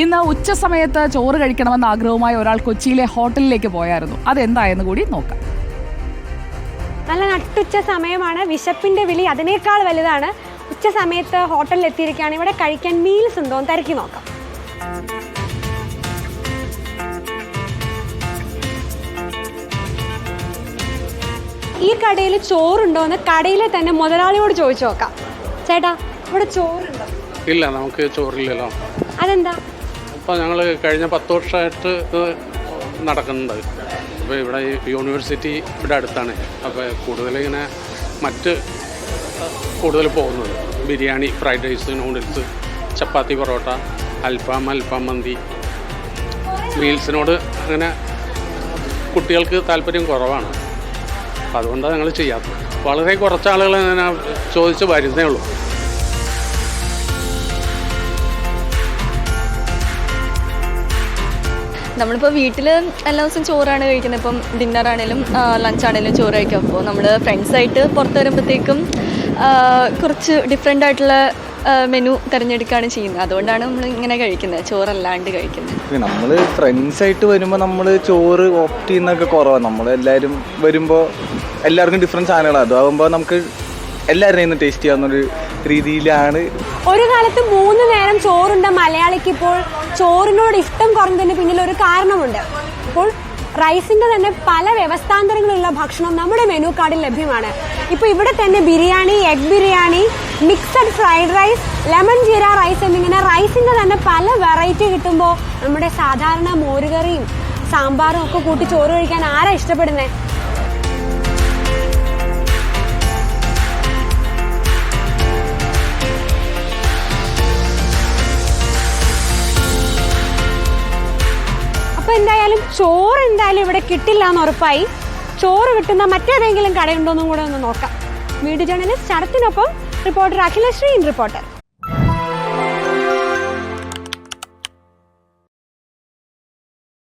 ഇന്ന് ഉച്ച സമയത്ത് ചോറ് കഴിക്കണമെന്ന ആഗ്രഹവുമായി ഒരാൾ കൊച്ചിയിലെ ഹോട്ടലിലേക്ക് പോയായിരുന്നു. അതെന്തായെന്ന് കൂടി നോക്കാം. നല്ല നട്ടുച്ച സമയമാണ്. വിശപ്പിന്റെ വിളി അതിനേക്കാൾ വലുതാണ്. ഉച്ച സമയത്ത് ഹോട്ടലിൽ എത്തിയിരിക്കുകയാണ് ഇവിടെ കഴിക്കാൻ മീൽസ് ഉണ്ടോ എന്ന് തിരക്കി നോക്കാം. ഈ കടയിൽ ചോറുണ്ടോ എന്ന് കടയിലെ തന്നെ മുതലാളിയോട് ചോദിച്ചു നോക്കാം. ചേട്ടാ ഇവിടെ ചോറുണ്ടോ? ഇല്ല നമുക്ക് ചോറില്ലല്ലോ. അതെന്താ? അപ്പോൾ ഞങ്ങൾ കഴിഞ്ഞ പത്ത് വർഷമായിട്ട് നടക്കുന്നുണ്ട്. അപ്പോൾ ഇവിടെ യൂണിവേഴ്സിറ്റി ഇവിടെ അടുത്താണ്. അപ്പോൾ കൂടുതലിങ്ങനെ മറ്റ് കൂടുതൽ പോകുന്നത് biryani fried rice noodles chapati parotta അൽഫാം അൽഫാം മന്തി. മീൽസിനോട് അങ്ങനെ കുട്ടികൾക്ക് താല്പര്യം കുറവാണ്. അതുകൊണ്ടാണ് ഞങ്ങൾ ചെയ്യാത്തത്. വളരെ കുറച്ച് ആളുകൾ ഞാൻ ചോദിച്ച് വരുന്നേ ഉള്ളൂ. നമ്മളിപ്പോൾ വീട്ടിൽ എല്ലാ ദിവസവും ചോറാണ് കഴിക്കുന്നത്. ഇപ്പം ഡിന്നറാണേലും ലഞ്ചാണേലും ചോറ് കഴിക്കും. അപ്പോൾ നമ്മൾ ഫ്രണ്ട്സായിട്ട് പുറത്ത് വരുമ്പോഴത്തേക്കും കുറച്ച് ഡിഫറെന്റ് ആയിട്ടുള്ള മെനു തിരഞ്ഞെടുക്കുകയാണ് ചെയ്യുന്നത്. അതുകൊണ്ടാണ് നമ്മൾ ഇങ്ങനെ കഴിക്കുന്നത്. ചോറല്ലാണ്ട് കഴിക്കുന്നത്. നമ്മൾ ഫ്രണ്ട്സായിട്ട് വരുമ്പോൾ നമ്മൾ ചോറ് ഓപ്റ്റ് ചെയ്യുന്നൊക്കെ കുറവാണ് നമ്മൾ എല്ലാവരും വരുമ്പോൾ എല്ലാവർക്കും ഡിഫറെന്റ് സാധനങ്ങളാണ് അതാകുമ്പോൾ നമുക്ക് എല്ലാവരും നിന്ന് ടേസ്റ്റ് ചെയ്യാവുന്നൊരു രീതിയിലാണ്. ഒരു കാലത്ത് മൂന്ന് നേരം ചോറുണ്ട മലയാളിക്ക് ഇപ്പോൾ ചോറിനോട് ഇഷ്ടം കുറഞ്ഞതിന് പിന്നിൽ ഒരു കാരണമുണ്ട്. ഇപ്പോൾ റൈസിന്റെ തന്നെ പല വ്യവസ്ഥാന്തരങ്ങളുള്ള ഭക്ഷണം നമ്മുടെ മെനു കാർഡിൽ ലഭ്യമാണ്. ഇപ്പൊ ഇവിടെ തന്നെ biryani egg biryani mixed fried rice lemon jeera rice എന്നിങ്ങനെ റൈസിന്റെ തന്നെ പല വെറൈറ്റി കിട്ടുമ്പോൾ നമ്മുടെ സാധാരണ മോരുകറിയും സാമ്പാറും ഒക്കെ കൂട്ടി ചോറ് കഴിക്കാൻ ആരാ ഇഷ്ടപ്പെടുന്നത് എന്തായാലും ചോറ് എന്തായാലും ഇവിടെ കിട്ടില്ല എന്ന് ഉറപ്പായി. ചോറ് കിട്ടുന്ന മറ്റേതെങ്കിലും കടയുണ്ടോന്നും കൂടെ ഒന്ന് നോക്കാം. വീഡിയോ ജേർണലിസ്റ്റ് ശരത്തിനൊപ്പം റിപ്പോർട്ടർ അഖിലശ്രീ റിപ്പോർട്ടർ.